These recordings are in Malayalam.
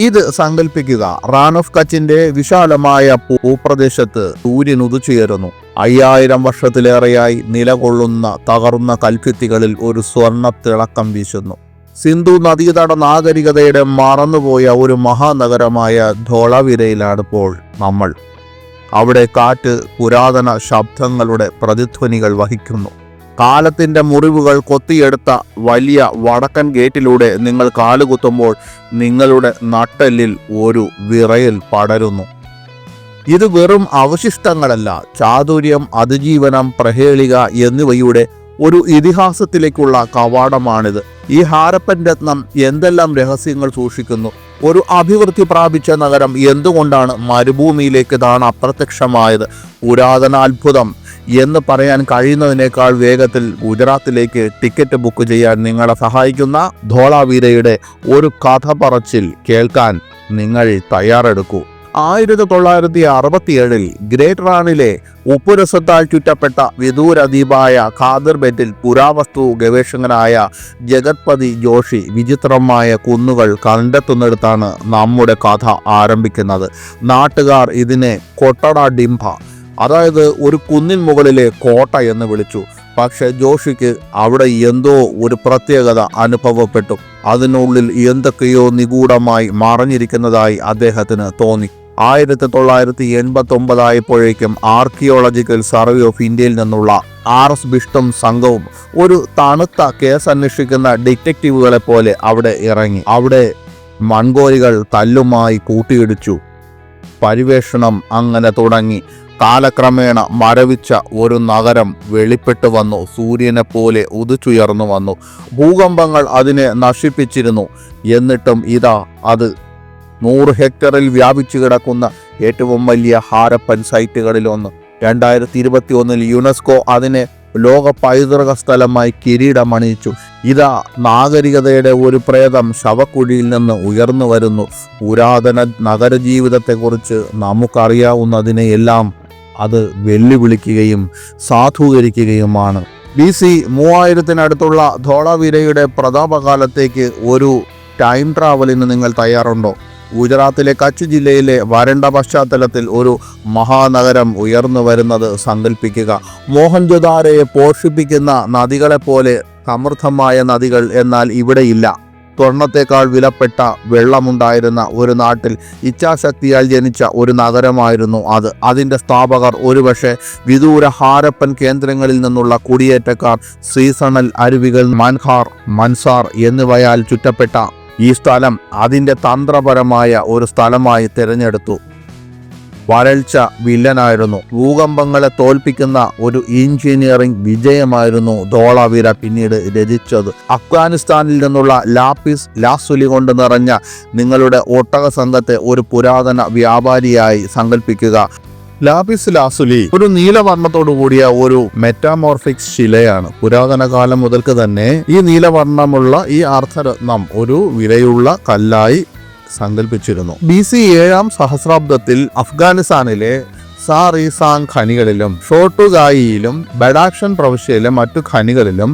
ഇത് സങ്കല്പിക്കുക റാൻ ഓഫ് കച്ചിന്റെ വിശാലമായ ഭൂപ്രദേശത്ത് സൂര്യൻ ഉദിച്ചുയരുന്നു. അയ്യായിരം വർഷത്തിലേറെയായി നിലകൊള്ളുന്ന തകർന്ന കൽഭിത്തികളിൽ ഒരു സ്വർണ തിളക്കം വീശുന്നു. സിന്ധു നദീതട നാഗരികതയുടെ മറന്നുപോയ ഒരു മഹാനഗരമായ ധോളവിരയിലാണ് ഇപ്പോൾ നമ്മൾ. അവിടെ കാറ്റ് പുരാതന ശബ്ദങ്ങളുടെ പ്രതിധ്വനികൾ വഹിക്കുന്നു. കാലത്തിന്റെ മുറിവുകൾ കൊത്തിയെടുത്ത വലിയ വടക്കൻ ഗേറ്റിലൂടെ നിങ്ങൾ കാലുകുത്തുമ്പോൾ നിങ്ങളുടെ നട്ടെല്ലിൽ ഒരു വിറയൽ പടരുന്നു. ഇത് വെറും അവശിഷ്ടങ്ങളല്ല. ചാതുര്യം അതിജീവനം പ്രഹേളിക എന്നിവയുടെ ഒരു ഇതിഹാസത്തിലേക്കുള്ള കവാടമാണിത്. ഈ ഹാരപ്പൻ രത്നം എന്തെല്ലാം രഹസ്യങ്ങൾ സൂക്ഷിക്കുന്നു? ഒരു അഭിവൃദ്ധി പ്രാപിച്ച നഗരം എന്തുകൊണ്ടാണ് മരുഭൂമിയിലേക്ക് താൻ അപ്രത്യക്ഷമായത്? പുരാതന അത്ഭുതം എന്ന് പറയാൻ കഴിയുന്നതിനേക്കാൾ വേഗത്തിൽ ഗുജറാത്തിലേക്ക് ടിക്കറ്റ് ബുക്ക് ചെയ്യാൻ നിങ്ങളെ സഹായിക്കുന്ന ധോളാവീരയുടെ ഒരു കഥ പറച്ചിൽ കേൾക്കാൻ നിങ്ങൾ തയ്യാറെടുക്കൂ. ആയിരത്തി തൊള്ളായിരത്തി അറുപത്തിയേഴിൽ ഗ്രേറ്റ് റാണിലെ ഉപ്പുരസത്താൽ ചുറ്റപ്പെട്ട വിദൂരദ്വീപായ ഖാദർ ബെറ്റിൽ പുരാവസ്തു ഗവേഷകനായ ജഗത്പതി ജോഷി വിചിത്രമായ കുന്നുകൾ കണ്ടെത്തുന്നിടത്താണ് നമ്മുടെ കഥ ആരംഭിക്കുന്നത്. നാട്ടുകാർ ഇതിനെ കൊട്ടട ഡിംഭ അതായത് ഒരു കുന്നിൻ മുകളിലെ കോട്ട എന്ന് വിളിച്ചു. പക്ഷേ ജോഷിക്ക് അവിടെ എന്തോ ഒരു പ്രത്യേകത അനുഭവപ്പെട്ടു. അതിനുള്ളിൽ എന്തൊക്കെയോ നിഗൂഢമായി മറഞ്ഞിരിക്കുന്നതായി അദ്ദേഹത്തിന് തോന്നി. ആയിരത്തി തൊള്ളായിരത്തി എൺപത്തി ഒമ്പതായപ്പോഴേക്കും ആർക്കിയോളജിക്കൽ സർവേ ഓഫ് ഇന്ത്യയിൽ നിന്നുള്ള ആർ എസ് ബിഷ്ടും സംഘവും ഒരു തണുത്ത കേസ് അന്വേഷിക്കുന്ന ഡിറ്റക്റ്റീവുകളെ പോലെ അവിടെ ഇറങ്ങി. അവിടെ മൺകോലികൾ തല്ലുമായി കൂട്ടിയിടിച്ചു. പരിവേഷണം അങ്ങനെ തുടങ്ങി. കാലക്രമേണ മരവിച്ച ഒരു നഗരം വെളിപ്പെട്ടു വന്നു. സൂര്യനെ പോലെ ഉദിച്ചുയർന്നു വന്നു. ഭൂകമ്പങ്ങൾ അതിനെ നശിപ്പിച്ചിരുന്നു. എന്നിട്ടും ഇതാ അത് നൂറ് ഹെക്ടറിൽ വ്യാപിച്ചു കിടക്കുന്ന ഏറ്റവും വലിയ ഹാരപ്പൻ സൈറ്റുകളിലൊന്ന്. രണ്ടായിരത്തി ഇരുപത്തി ഒന്നിൽ യുനെസ്കോ അതിനെ ലോക പൈതൃക സ്ഥലമായി കിരീടമണിയിച്ചു. ഇതാ നാഗരികതയുടെ ഒരു പ്രേതം ശവക്കുഴിയിൽ നിന്ന് ഉയർന്നു വരുന്നു. പുരാതന നഗരജീവിതത്തെക്കുറിച്ച് നമുക്കറിയാവുന്നതിനെയെല്ലാം അത് വെല്ലുവിളിക്കുകയും സാധൂകരിക്കുകയുമാണ്. ബി സി മൂവായിരത്തിനടുത്തുള്ള ധോളവീരയുടെ പ്രതാപകാലത്തേക്ക് ഒരു ടൈം ട്രാവലിന് നിങ്ങൾ തയ്യാറുണ്ടോ? ഗുജറാത്തിലെ കച്ച് ജില്ലയിലെ വരണ്ട പശ്ചാത്തലത്തിൽ ഒരു മഹാനഗരം ഉയർന്നു വരുന്നത് സങ്കല്പിക്കുക മോഹൻജൊദാരയെ പോഷിപ്പിക്കുന്ന നദികളെപ്പോലെ സമൃദ്ധമായ നദികൾ എന്നാൽ ഇവിടെയില്ല. സ്വർണത്തേക്കാൾ വിലപ്പെട്ട വെള്ളമുണ്ടായിരുന്ന ഒരു നാട്ടിൽ ഇച്ഛാശക്തിയാൽ ജനിച്ച ഒരു നഗരമായിരുന്നു അത്. അതിന്റെ സ്ഥാപകർ ഒരുപക്ഷെ വിദൂര ഹാരപ്പൻ കേന്ദ്രങ്ങളിൽ നിന്നുള്ള കുടിയേറ്റക്കാർ സീസണൽ അരുവികൾ മൻഹാർ മൻസാർ എന്നിവയാൽ ചുറ്റപ്പെട്ട ഈ സ്ഥലം അതിന്റെ തന്ത്രപരമായ ഒരു സ്ഥലമായി തിരഞ്ഞെടുത്തു. വരൾച്ച വില്ലനായിരുന്നു. ഭൂകമ്പങ്ങളെ തോൽപ്പിക്കുന്ന ഒരു എഞ്ചിനീയറിംഗ് വിജയമായിരുന്നു ധോളവീര പിന്നീട് രചിച്ചത്. അഫ്ഗാനിസ്ഥാനിൽ നിന്നുള്ള ലാപ്പിസ് ലാസുലി കൊണ്ട് നിറഞ്ഞ നിങ്ങളുടെ ഒട്ടക സംഘത്തെ ഒരു പുരാതന വ്യാപാരിയായി സങ്കല്പിക്കുക ലാപ്പിസ് ലാസുലി ഒരു നീലവർണത്തോടു കൂടിയ ഒരു മെറ്റാമോർഫിക് ശിലയാണ്. പുരാതന കാലം മുതൽക്ക് തന്നെ ഈ നീലവർണമുള്ള ഈ അർത്ഥരത്നം ഒരു വിലയുള്ള കല്ലായി സങ്കല്പിച്ചിരുന്നു ബി സി ഏഴാം സഹസ്രാബ്ദത്തിൽ അഫ്ഗാനിസ്ഥാനിലെ സാറിസാങ് ഖനികളിലും ഷോട്ടുഗായിയിലും ബഡാക്ഷൻ പ്രവിശ്യയിലെ മറ്റു ഖനികളിലും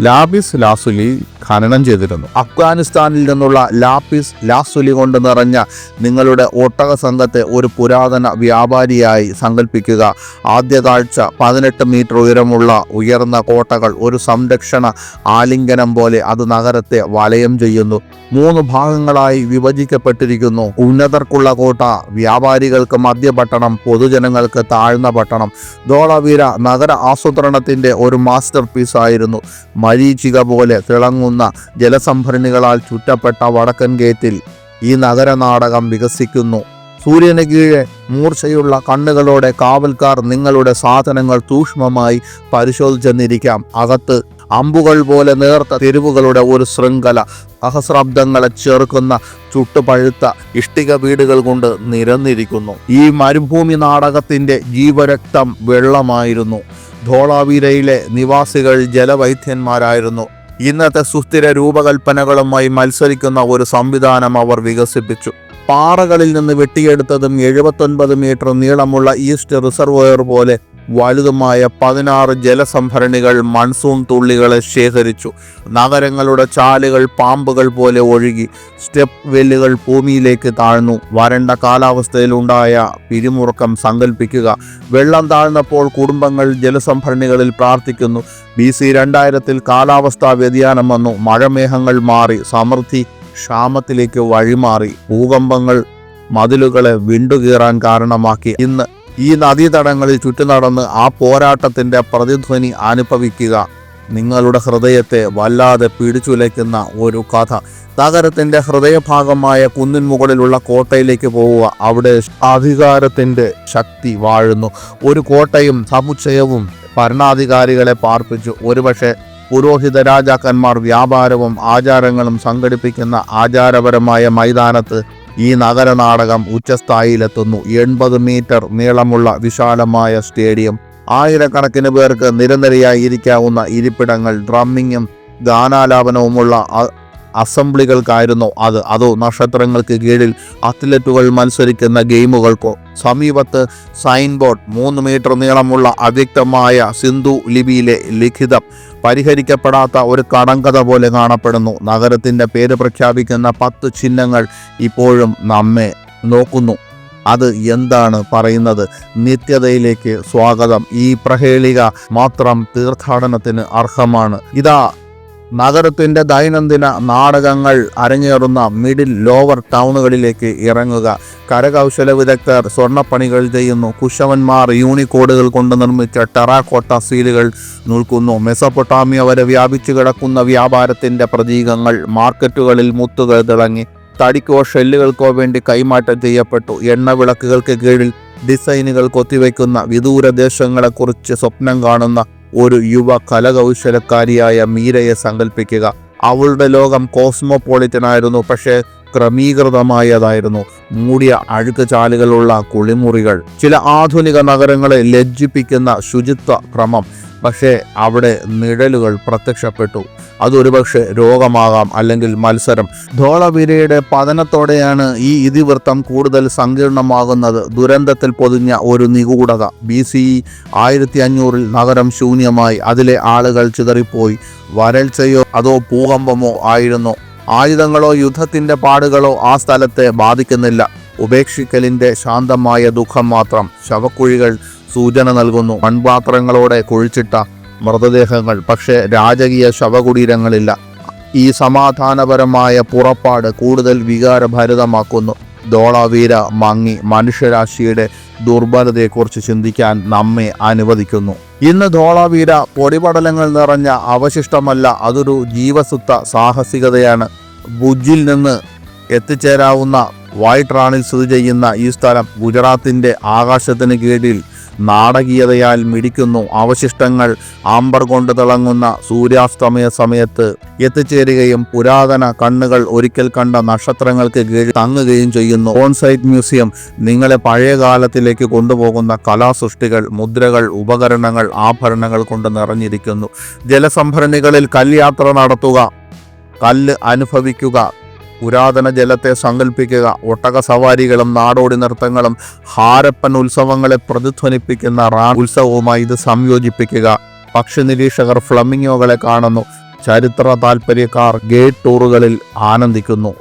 ലാപ്പിസ് ലാസുലി ഖനനം ചെയ്തിരുന്നു. അഫ്ഗാനിസ്ഥാനിൽ നിന്നുള്ള ലാപ്പിസ് ലാസുലി കൊണ്ട് നിറഞ്ഞ നിങ്ങളുടെ ഒട്ടക സംഘത്തെ ഒരു പുരാതന വ്യാപാരിയായി സങ്കല്പിക്കുക ആദ്യ താഴ്ച പതിനെട്ട് മീറ്റർ ഉയരമുള്ള ഉയർന്ന കോട്ടകൾ ഒരു സംരക്ഷണ ആലിംഗനം പോലെ അത് നഗരത്തെ വലയം ചെയ്യുന്നു. മൂന്ന് ഭാഗങ്ങളായി വിഭജിക്കപ്പെട്ടിരിക്കുന്നു. ഉന്നതർക്കുള്ള കോട്ട വ്യാപാരികൾക്ക് മധ്യപട്ടണം പൊതുജനങ്ങൾക്ക് താഴ്ന്ന പട്ടണം. ധോളവീര നഗര ആസൂത്രണത്തിന്റെ ഒരു മാസ്റ്റർ പീസ് ആയിരുന്നു മരീചിക പോലെ തിളങ്ങുന്ന ജലസംഭരണികളാൽ ചുറ്റപ്പെട്ട വടക്കൻ ഗേറ്റിൽ ഈ നഗരനാടകം വികസിക്കുന്നു. സൂര്യന് കീഴെ മൂർച്ചയുള്ള കണ്ണുകളോടെ കാവൽക്കാർ നിങ്ങളുടെ സാധനങ്ങൾ സൂക്ഷ്മമായി പരിശോധിച്ചെന്നിരിക്കാം. അകത്ത് അമ്പുകൾ പോലെ നേർത്ത തെരുവുകളുടെ ഒരു ശൃംഖല സഹസ്രാബ്ദങ്ങളെ ചേർക്കുന്ന ചുട്ടുപഴുത്ത ഇഷ്ടിക വീടുകൾ കൊണ്ട് നിരന്നിരിക്കുന്നു. ഈ മരുഭൂമി നാടകത്തിന്റെ ജീവരക്തം വെള്ളമായിരുന്നു. ധോളാവീരയിലെ നിവാസികൾ ജലവൈദ്യന്മാരായിരുന്നു. ഇന്നത്തെ സുസ്ഥിര രൂപകൽപ്പനകളുമായി മത്സരിക്കുന്ന ഒരു സംവിധാനം അവർ വികസിപ്പിച്ചു. പാറകളിൽ നിന്ന് വെട്ടിയെടുത്തതും എഴുപത്തൊൻപത് മീറ്റർ നീളമുള്ള ഈസ്റ്റ് റിസർവോയർ പോലെ വലുതുമായ പതിനാറ് ജലസംഭരണികൾ മൺസൂൺ തുള്ളികളെ ശേഖരിച്ചു. നഗരങ്ങളുടെ ചാലുകൾ പാമ്പുകൾ പോലെ ഒഴുകി സ്റ്റെപ്പ് വെല്ലുകൾ ഭൂമിയിലേക്ക് താഴ്ന്നു. വരണ്ട കാലാവസ്ഥയിലുണ്ടായ പിരിമുറുക്കം സങ്കല്പിക്കുക വെള്ളം താഴ്ന്നപ്പോൾ കുടുംബങ്ങൾ ജലസംഭരണികളിൽ പ്രാർത്ഥിക്കുന്നു. ബി സി രണ്ടായിരത്തിൽ കാലാവസ്ഥാ വ്യതിയാനം വന്നു. മഴമേഘങ്ങൾ മാറി. സമൃദ്ധി ക്ഷാമത്തിലേക്ക് വഴിമാറി. ഭൂകമ്പങ്ങൾ മതിലുകളെ വിണ്ടുകീറാൻ കാരണമാക്കി. ഇന്ന് ഈ നദീതടങ്ങളിൽ ചുറ്റുനടന്ന് ആ പോരാട്ടത്തിന്റെ പ്രതിധ്വനി അനുഭവിക്കുക നിങ്ങളുടെ ഹൃദയത്തെ വല്ലാതെ പിടിച്ചുലയ്ക്കുന്ന ഒരു കഥ. നഗരത്തിന്റെ ഹൃദയഭാഗമായ കുന്നിൻ മുകളിലുള്ള കോട്ടയിലേക്ക് പോവുക. അവിടെ അധികാരത്തിന്റെ ശക്തി വാഴുന്നു. ഒരു കോട്ടയും സമുച്ചയവും ഭരണാധികാരികളെ പാർപ്പിച്ചു. ഒരുപക്ഷെ പുരോഹിത രാജാക്കന്മാർ വ്യാപാരവും ആചാരങ്ങളും സംഘടിപ്പിക്കുന്ന ആചാരപരമായ മൈതാനത്ത് ഈ നഗരനാടകം ഉച്ചസ്ഥായിയിലെത്തുന്നു. എൺപത് മീറ്റർ നീളമുള്ള വിശാലമായ സ്റ്റേഡിയം. ആയിരക്കണക്കിന് പേർക്ക് നിരനിരയായി ഇരിക്കാവുന്ന ഇരിപ്പിടങ്ങൾ ഡ്രമ്മിങ്ങും ഗാനാലാപനവുമുള്ള അസംബ്ലികൾക്കായിരുന്നു അത്. അതോ നക്ഷത്രങ്ങൾക്ക് കീഴിൽ അത്ലറ്റുകൾ മത്സരിക്കുന്ന ഗെയിമുകൾക്കോ സമീപത്ത് സൈൻ ബോർഡ് മൂന്ന് മീറ്റർ നീളമുള്ള അവ്യക്തമായ സിന്ധു ലിപിയിലെ ലിഖിതം പരിഹരിക്കപ്പെടാത്ത ഒരു കടങ്കഥ പോലെ കാണപ്പെടുന്നു. നഗരത്തിന്റെ പേര് പ്രഖ്യാപിക്കുന്ന പത്ത് ചിഹ്നങ്ങൾ ഇപ്പോഴും നമ്മെ നോക്കുന്നു. അത് എന്താണ് പറയുന്നത്? നിത്യതയിലേക്ക് സ്വാഗതം. ഈ പ്രഹേളിക മാത്രം തീർത്ഥാടനത്തിന് അർഹമാണ്. ഇതാ നഗരത്തിന്റെ ദൈനംദിന നാടകങ്ങൾ അരങ്ങേറുന്ന മിഡിൽ ലോവർ ടൗണുകളിലേക്ക് ഇറങ്ങുക. കരകൗശല വിദഗ്ധർ സ്വർണപ്പണികൾ ചെയ്യുന്നു. കുശവന്മാർ യൂണിക്കോഡുകൾ കൊണ്ട് നിർമ്മിച്ച ടെറാക്കോട്ട സീലുകൾ നിൽക്കുന്നു. മെസപ്പൊട്ടാമിയ വരെ വ്യാപിച്ചു കിടക്കുന്ന വ്യാപാരത്തിന്റെ പ്രതീകങ്ങൾ മാർക്കറ്റുകളിൽ മുത്തുകൾ തിളങ്ങി. തടിക്കോ ഷെല്ലുകൾക്കോ വേണ്ടി കൈമാറ്റം ചെയ്യപ്പെട്ടു. എണ്ണവിളക്കുകൾക്ക് കീഴിൽ ഡിസൈനുകൾ കൊത്തിവെക്കുന്ന വിദൂര ദേശങ്ങളെക്കുറിച്ച് സ്വപ്നം കാണുന്ന ഒരു യുവ കലകൗശലക്കാരിയായ മീരയെ സങ്കല്പിക്കുക അവളുടെ ലോകം കോസ്മോപോളിറ്റൻ ആയിരുന്നു പക്ഷേ ക്രമീകൃതമായതായിരുന്നു. മൂടിയ അഴുക്ക് ചാലുകളുള്ള കുളിമുറികൾ ചില ആധുനിക നഗരങ്ങളെ ലജ്ജിപ്പിക്കുന്ന ശുചിത്വ ക്രമം പക്ഷേ അവിടെ നിഴലുകൾ പ്രത്യക്ഷപ്പെട്ടു. അതൊരുപക്ഷെ രോഗമാകാം അല്ലെങ്കിൽ മത്സരം. ധോളവീരയുടെ പതനത്തോടെയാണ് ഈ ഇതിവൃത്തം കൂടുതൽ സങ്കീർണമാകുന്നത്. ദുരന്തത്തിൽ പൊതിഞ്ഞ ഒരു നിഗൂഢത. ബി സി ആയിരത്തി അഞ്ഞൂറിൽ നഗരം ശൂന്യമായി. അതിലെ ആളുകൾ ചിതറിപ്പോയി. വരൾച്ചയോ അതോ ഭൂകമ്പമോ ആയിരുന്നു. ആയുധങ്ങളോ യുദ്ധത്തിന്റെ പാടുകളോ ആ സ്ഥലത്തെ ബാധിക്കുന്നില്ല. ഉപേക്ഷിക്കലിന്റെ ശാന്തമായ ദുഃഖം മാത്രം. ശവക്കുഴികൾ സൂചന നൽകുന്നു. മൺപാത്രങ്ങളോടെ കുഴിച്ചിട്ട മൃതദേഹങ്ങൾ. പക്ഷേ രാജകീയ ശവകുടീരങ്ങളില്ല. ഈ സമാധാനപരമായ പുറപ്പാട് കൂടുതൽ വികാരഭരിതമാക്കുന്നു. ദോളവീര മങ്ങി മനുഷ്യരാശിയുടെ ദുർബലതയെക്കുറിച്ച് ചിന്തിക്കാൻ നമ്മെ അനുവദിക്കുന്നു. ഇന്ന് ധോളാവീര പൊടിപടലങ്ങൾ നിറഞ്ഞ അവശിഷ്ടമല്ല അതൊരു ജീവസുത്ത സാഹസികതയാണ്. ഭുജിൽ നിന്ന് എത്തിച്ചേരാവുന്ന വൈറ്റ് റാണിൽ സ്ഥിതി ചെയ്യുന്ന ഈ സ്ഥലം ഗുജറാത്തിന്റെ ആകാശത്തിന് കീഴിൽ നാടകീയതയാൽ മിടിക്കുന്നു അവശിഷ്ടങ്ങൾ. ആമ്പർ കൊണ്ട് തിളങ്ങുന്ന സൂര്യാസ്തമയ സമയത്ത് എത്തിച്ചേരുകയും പുരാതന കണ്ണുകൾ ഒരിക്കൽ കണ്ട നക്ഷത്രങ്ങൾക്ക് കീഴിൽ തങ്ങുകയും ചെയ്യുന്നു. ഓൺസൈറ്റ് മ്യൂസിയം നിങ്ങളെ പഴയ കാലത്തിലേക്ക് കൊണ്ടുപോകുന്ന കലാസൃഷ്ടികൾ മുദ്രകൾ ഉപകരണങ്ങൾ ആഭരണങ്ങൾ കൊണ്ട് നിറഞ്ഞിരിക്കുന്നു. ജലസംഭരണികളിൽ കല്യാത്ര നടത്തുക. കല്ല് അനുഭവിക്കുക. പുരാതന ജലത്തെ സങ്കല്പിക്കുക ഒട്ടക സവാരികളും നാടോടി നൃത്തങ്ങളും ഹാരപ്പൻ ഉത്സവങ്ങളെ പ്രതിധ്വനിപ്പിക്കുന്ന റാ ഉത്സവവുമായി ഇത് സംയോജിപ്പിക്കുക. പക്ഷി നിരീക്ഷകർ ഫ്ലമിങ്ങോകളെ കാണുന്നു. ചരിത്ര താല്പര്യക്കാർ ഗേറ്റ് ടൂറുകളിൽ ആനന്ദിക്കുന്നു.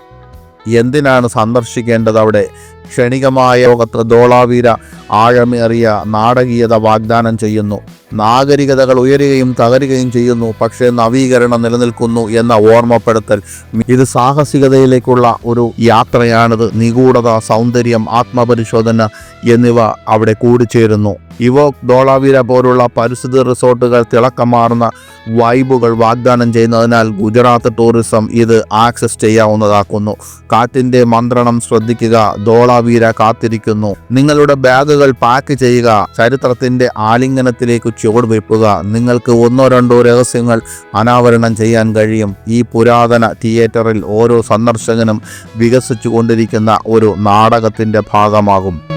എന്തിനാണ് സന്ദർശിക്കേണ്ടത് അവിടെ? ക്ഷണികമായ ലോകത്ത് ദോളാവീര ആഴമേറിയ നാടകീയത വാഗ്ദാനം ചെയ്യുന്നു. നാഗരികതകൾ ഉയരുകയും തകരുകയും ചെയ്യുന്നു. പക്ഷേ നവീകരണം നിലനിൽക്കുന്നു എന്ന ഓർമ്മപ്പെടുത്തൽ. ഇത് സാഹസികതയിലേക്കുള്ള ഒരു യാത്രയാണിത്. നിഗൂഢത സൗന്ദര്യം ആത്മപരിശോധന എന്നിവ അവിടെ കൂടിച്ചേരുന്നു. ഇവോക് ധോളാവീര പോലുള്ള പരിസ്ഥിതി റിസോർട്ടുകൾ തിളക്കമാർന്ന വൈബുകൾ വാഗ്ദാനം ചെയ്യുന്നതിനാൽ ഗുജറാത്ത് ടൂറിസം ഇത് ആക്സസ് ചെയ്യാവുന്നതാക്കുന്നു. കാറ്റിന്റെ മന്ത്രണം ശ്രദ്ധിക്കുക. ധോളാവീര കാത്തിരിക്കുന്നു. നിങ്ങളുടെ ബാഗുകൾ പാക്ക് ചെയ്യുക. ചരിത്രത്തിന്റെ ആലിംഗനത്തിലേക്ക് ചുവട് വെപ്പുക നിങ്ങൾക്ക് ഒന്നോ രണ്ടോ രഹസ്യങ്ങൾ അനാവരണം ചെയ്യാൻ കഴിയും. ഈ പുരാതന തിയേറ്ററിൽ ഓരോ സന്ദർശകനും വികസിച്ചു കൊണ്ടിരിക്കുന്ന ഒരു നാടകത്തിന്റെ ഭാഗമാകും.